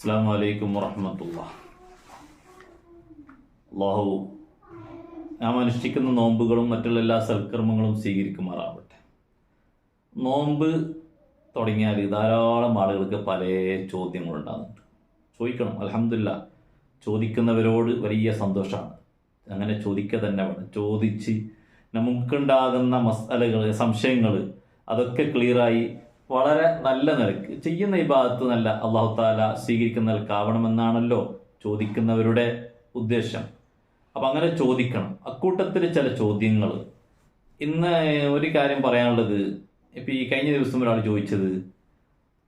അസ്സാം വലൈക്കും വറഹമത്തുള്ള. അള്ളാഹു നാം അനുഷ്ഠിക്കുന്ന നോമ്പുകളും മറ്റുള്ള എല്ലാ സൽക്കർമ്മങ്ങളും സ്വീകരിക്കുമാറാവട്ടെ. നോമ്പ് തുടങ്ങിയാൽ ധാരാളം ആളുകൾക്ക് പല ചോദ്യങ്ങളുണ്ടാകുന്നുണ്ട്. ചോദിക്കണം അലഹമില്ല ചോദിക്കുന്നവരോട് വലിയ സന്തോഷമാണ്. അങ്ങനെ ചോദിക്കുക തന്നെ വേണം. ചോദിച്ച് നമുക്കുണ്ടാകുന്ന മസാലകൾ സംശയങ്ങൾ അതൊക്കെ ക്ലിയറായി വളരെ നല്ല നിലയ്ക്ക് ചെയ്യുന്ന ഭാഗത്ത് നല്ല അള്ളാഹു താല സ്വീകരിക്കുന്ന നിലക്കാവണമെന്നാണല്ലോ ചോദിക്കുന്നവരുടെ ഉദ്ദേശം. അപ്പം അങ്ങനെ ചോദിക്കണം. അക്കൂട്ടത്തിൽ ചില ചോദ്യങ്ങൾ ഇന്ന് ഒരു കാര്യം പറയാനുള്ളത് ഇപ്പം ഈ കഴിഞ്ഞ ദിവസം ഒരാൾ ചോദിച്ചത്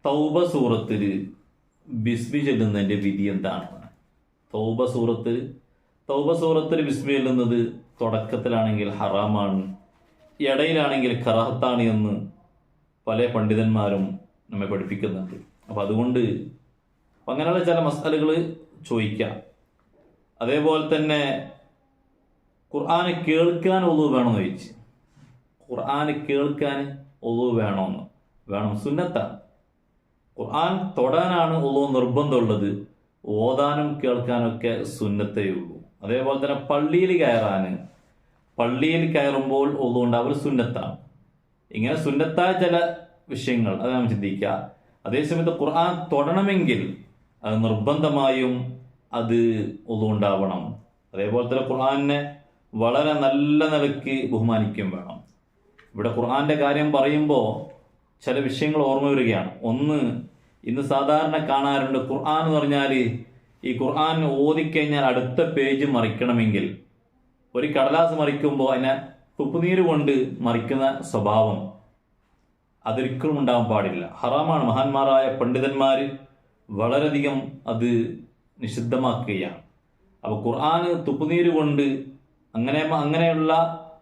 തൗബ സൂറത്തിൽ ബിസ്മി ചെല്ലുന്നതിന്റെ വിധി എന്താണ്? തൗബ സൂറത്ത് തൗബ സൂറത്തിൽ ബിസ്മി ചെല്ലുന്നത് തുടക്കത്തിലാണെങ്കിൽ ഹറാമാണ് ഇടയിലാണെങ്കിൽ കറാഹത്താണ് എന്ന് പല പണ്ഡിതന്മാരും നമ്മെ പഠിപ്പിക്കുന്നുണ്ട്. അപ്പം അതുകൊണ്ട് അങ്ങനെയുള്ള ചില മസാലകൾ ചോദിക്കാം. അതേപോലെ തന്നെ ഖുർആാന് കേൾക്കാൻ ഒതു വേണമെന്ന് ചോദിച്ചു. ഖുർആാന് കേൾക്കാൻ ഒതു വേണമെന്ന് വേണം സുന്നത്താണ്. ഖുർആൻ തൊടാനാണ് ഒതു നിർബന്ധമുള്ളത്. ഓതാനും കേൾക്കാനൊക്കെ സുന്നത്തേ ഉള്ളൂ. അതേപോലെ തന്നെ പള്ളിയിൽ കയറാൻ. പള്ളിയിൽ കയറുമ്പോൾ ഒതു ഉണ്ടാവൽ സുന്നത്താണ്. ഇങ്ങനെ സുന്നത്തായ ചില വിഷയങ്ങൾ അത് നാം ചിന്തിക്കുക. അതേസമയത്ത് ഖുർആൻ തൊടണമെങ്കിൽ അത് നിർബന്ധമായും അത് ഒന്നുണ്ടാവണം അതേപോലെ തന്നെ ഖുർആനെ വളരെ നല്ല നിലയ്ക്ക് ബഹുമാനിക്കുകയും വേണം. ഇവിടെ ഖുർആന്റെ കാര്യം പറയുമ്പോൾ ചില വിഷയങ്ങൾ ഓർമ്മ വരികയാണ്. ഒന്ന് ഇന്ന് സാധാരണ കാണാറുണ്ട് ഖുർആൻ എന്ന് പറഞ്ഞാൽ ഈ ഖുർആൻ ഓതിക്കഴിഞ്ഞാൽ അടുത്ത പേജ് മറിക്കണമെങ്കിൽ. ഒരു കടലാസ് മറിക്കുമ്പോൾ അതിനെ തുപ്പുനീര് കൊണ്ട് മറിക്കുന്ന സ്വഭാവം അതൊരിക്കലും ഉണ്ടാവാൻ പാടില്ല. ഹറാമാണ്. മഹാന്മാരായ പണ്ഡിതന്മാർ വളരെയധികം അത് നിഷിദ്ധമാക്കുകയാണ്. അപ്പോൾ ഖുർആൻ തുപ്പുനീര് കൊണ്ട് അങ്ങനെ അങ്ങനെയുള്ള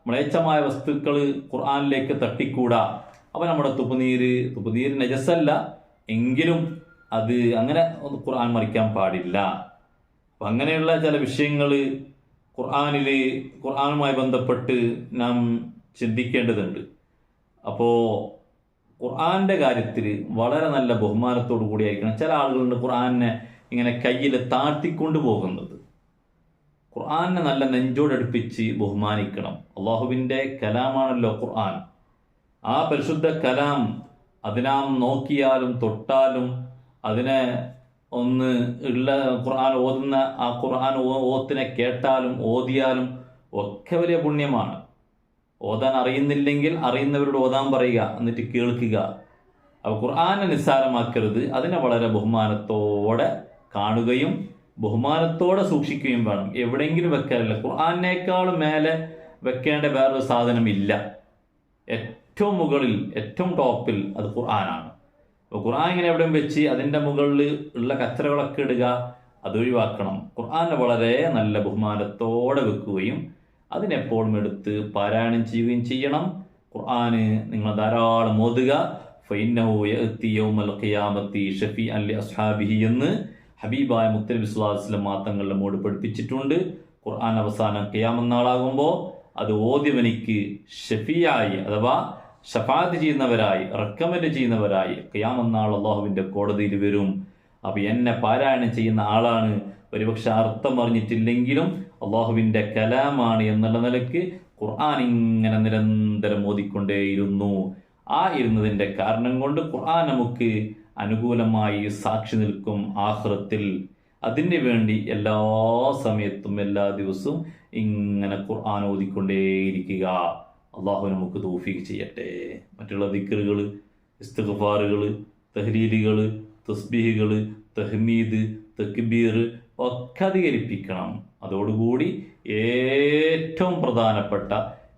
മ്ലേച്ഛമായ വസ്തുക്കൾ ഖുർആാനിലേക്ക് തട്ടിക്കൂടാ. അപ്പോൾ നമ്മുടെ തുപ്പുനീര് തുപ്പുനീര് നജസല്ല എങ്കിലും അത് അങ്ങനെ ഖുർആൻ മറിക്കാൻ പാടില്ല. അപ്പം അങ്ങനെയുള്ള ചില വിഷയങ്ങൾ ഖുർആാനിൽ ഖുർആാനുമായി ബന്ധപ്പെട്ട് നാം ചിന്തിക്കേണ്ടതുണ്ട്. അപ്പോൾ ഖുർആാന്റെ കാര്യത്തിൽ വളരെ നല്ല ബഹുമാനത്തോടു കൂടിയായിരിക്കണം ചില ആളുകളുണ്ട് ഖുർആാനെ ഇങ്ങനെ കയ്യിൽ താഴ്ത്തിക്കൊണ്ട് പോകുന്നത്. ഖുർആാനെ നല്ല നെഞ്ചോടടുപ്പിച്ച് ബഹുമാനിക്കണം. അള്ളാഹുവിന്റെ കലാമാണല്ലോ ഖുർആൻ. ആ പരിശുദ്ധ കലാം അതിനാം നോക്കിയാലും തൊട്ടാലും അതിനെ ഒന്ന് ഉള്ള ഖുർആൻ ഓതുന്ന ആ ഖുർആൻ ഓത്തിനെ കേട്ടാലും ഓതിയാലും ഒക്കെ വലിയ പുണ്യമാണ്. ഓതാൻ അറിയുന്നില്ലെങ്കിൽ അറിയുന്നവരോട് ഓതാൻ പറയുക എന്നിട്ട് കേൾക്കുക. അപ്പോൾ ഖുർആനെ നിസ്സാരമാക്കരുത്. അതിനെ വളരെ ബഹുമാനത്തോടെ കാണുകയും ബഹുമാനത്തോടെ സൂക്ഷിക്കുകയും വേണം. എവിടെയെങ്കിലും വെക്കാറില്ല. ഖുർആാനേക്കാളും മേലെ വെക്കേണ്ട വേറൊരു സാധനമില്ല. ഏറ്റവും മുകളിൽ ഏറ്റവും ടോപ്പിൽ അത് ഖുർആനാണ്. ഖുർആൻ ഇങ്ങനെ എവിടെയും വെച്ച് അതിന്റെ മുകളിൽ ഉള്ള കച്ചറകളൊക്കെ ഇടുക അത് ഒഴിവാക്കണം. ഖുർആനെ വളരെ നല്ല ബഹുമാനത്തോടെ വെക്കുകയും അതിനെപ്പോഴും എടുത്ത് പാരായണം ചെയ്യുകയും ചെയ്യണം. ഖുർആന് നിങ്ങൾ ധാരാളം ഓതുക. എന്ന് ഹബീബായ മുത്തനബി സ്വലാസ്ലം മാത്തങ്ങൾ നമ്മോട് പഠിപ്പിച്ചിട്ടുണ്ട്. ഖുർആൻ അവസാനം കിയാമെന്നാളാകുമ്പോൾ അത് ഓതിവനിക്ക് ഷഫിയായി അഥവാ ഷഫാത്ത് ചെയ്യുന്നവരായി റെക്കമെൻഡ് ചെയ്യുന്നവരായി ക്യാമെന്നാൾ അള്ളാഹുവിന്റെ കോടതിയിൽ വരും. അപ്പോൾ എന്നെ പാരായണം ചെയ്യുന്ന ആളാണ്. ഒരുപക്ഷെ അർത്ഥം അറിഞ്ഞിട്ടില്ലെങ്കിലും അള്ളാഹുവിന്റെ കലാമാണ് എന്നുള്ള നിലയ്ക്ക് ഖുർആൻ ഇങ്ങനെ നിരന്തരം ഓതിക്കൊണ്ടേയിരുന്നു. ആ ഇരുന്നതിന്റെ കാരണം കൊണ്ട് ഖുർആൻ നമുക്ക് അനുകൂലമായി സാക്ഷി നിൽക്കും ആഹ്റത്തിൽ. അതിന് വേണ്ടി എല്ലാ സമയത്തും എല്ലാ ദിവസവും ഇങ്ങനെ ഖുർആൻ ഓതിക്കൊണ്ടേയിരിക്കുക. അള്ളാഹു നമുക്ക് തോഫീക്ക് ചെയ്യട്ടെ. മറ്റുള്ള ദിക്കറുകൾ ഇസ്തഫാറുകൾ തഹ്ലീലുകൾ തസ്ബീഹുകൾ തഹ്മീദ് തക്ബീർ ഒക്കെ അധികരിപ്പിക്കണം. അതോടുകൂടി ഏറ്റവും പ്രധാനപ്പെട്ട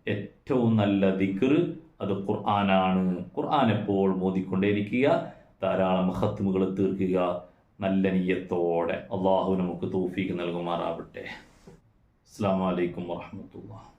ഏറ്റവും നല്ല ദിക്കർ അത് ഖുർആനാണ്. ഖുർആൻ എപ്പോൾ മോദിക്കൊണ്ടേയിരിക്കുക. ധാരാളം ഹത്തുമുകൾ തീർക്കുക. നല്ല നീയത്തോടെ. അള്ളാഹു നമുക്ക് തോഫീക്ക് നൽകുമാറാവട്ടെ. അസ്സാം വലൈക്കും വാഹമത്തുള്ള